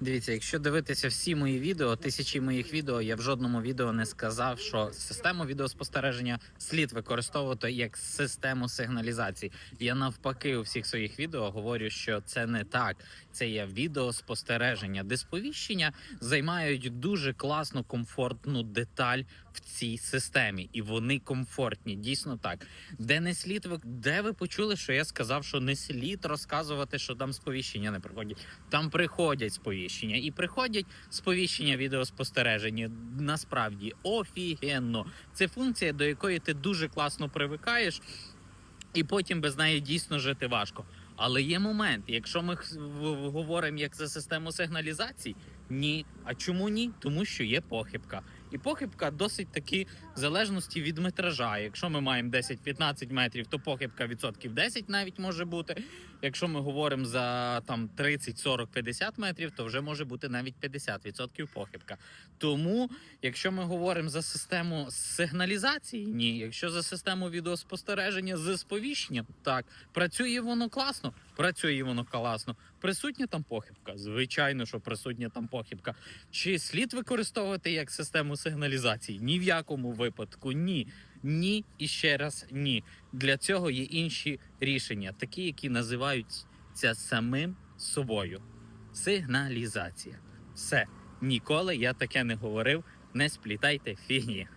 Дивіться, якщо дивитися всі мої відео, тисячі моїх відео, я в жодному відео не сказав, що систему відеоспостереження слід використовувати як систему сигналізації. Я навпаки у всіх своїх відео говорю, що це не так. Це є відеоспостереження, де сповіщення займають дуже класну комфортну деталь в цій системі, і вони комфортні. Дійсно так. Де не слід ви де ви почули, що я сказав, що не слід розказувати, що там сповіщення не приходять. Там приходять сповіщення, і приходять сповіщення відеоспостереження. Насправді офігенно. Це функція, до якої ти дуже класно привикаєш, і потім без неї дійсно жити важко. Але є момент, якщо ми говоримо як за систему сигналізацій, ні. А чому ні? Тому що є похибка. І похибка досить таки в залежності від метража. Якщо ми маємо 10-15 метрів, то похибка відсотків 10 навіть може бути. Якщо ми говоримо за там 30, 40, 50 метрів, то вже може бути навіть 50% похибка. Тому, якщо ми говоримо за систему сигналізації, ні. Якщо за систему відеоспостереження з сповіщенням, так працює воно класно, працює воно класно. Присутня там похибка. Звичайно, що присутня там похибка. Чи слід використовувати як систему сигналізації? Ні в якому випадку, ні. Ні і ще раз ні. Для цього є інші рішення, такі, які називаються самим собою. Сигналізація. Все. Ніколи я таке не говорив. Не сплітайте фігні.